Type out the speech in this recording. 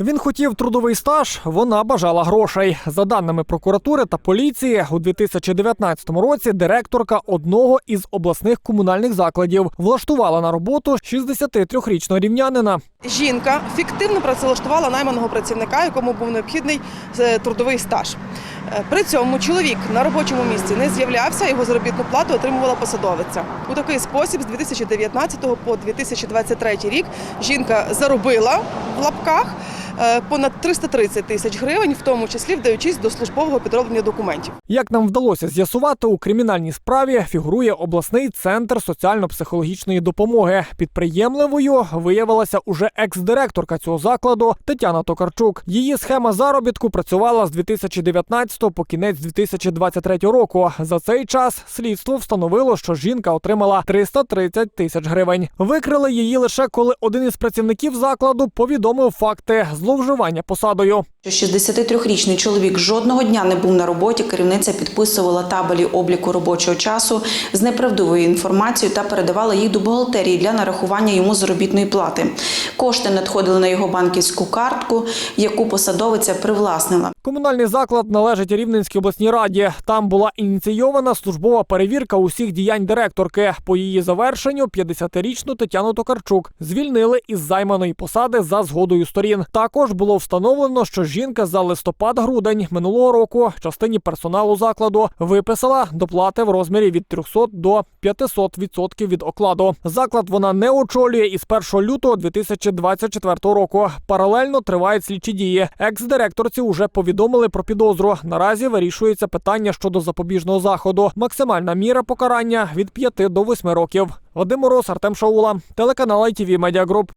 Він хотів трудовий стаж, вона бажала грошей. За даними прокуратури та поліції, у 2019 році директорка одного із обласних комунальних закладів влаштувала на роботу 63-річного рівнянина. Жінка фіктивно працевлаштувала найманого працівника, якому був необхідний е, трудовий стаж. Е, При цьому чоловік на робочому місці не з'являвся, його заробітну плату отримувала посадовиця. У такий спосіб з 2019 по 2023 рік жінка заробила в лапках понад 330 тисяч гривень, в тому числі вдаючись до службового підроблення документів. Як нам вдалося з'ясувати, у кримінальній справі фігурує обласний центр соціально-психологічної допомоги. Підприємливою виявилася уже екс-директорка цього закладу Тетяна Токарчук. Її схема заробітку працювала з 2019 по кінець 2023 року. За цей час слідство встановило, що жінка отримала 330 тисяч гривень. Викрили її лише коли один із працівників закладу повідомив факти зловживання посадою. Що 63-річний чоловік жодного дня не був на роботі. Керівниця підписувала табелі обліку робочого часу з неправдивою інформацією та передавала їх до бухгалтерії для нарахування йому заробітної плати. Кошти надходили на його банківську картку, яку посадовиця привласнила. Комунальний заклад належить Рівненській обласній раді. Там була ініційована службова перевірка усіх діянь директорки. По її завершенню 50-річну Тетяну Токарчук звільнили із займаної посади за згодою сторін. Також було встановлено, що жінка за листопад-грудень минулого року частині персоналу закладу виписала доплати в розмірі від 300 до 500 відсотків від окладу. Заклад вона не очолює із 1 лютого 2024 року. Паралельно тривають слідчі дії. Екс-директорці уже повідомили про підозру. Наразі вирішується питання щодо запобіжного заходу. Максимальна міра покарання від 5 до 8 років. Вадим Мороз, Артем Шаула, телеканал ITV Media Group.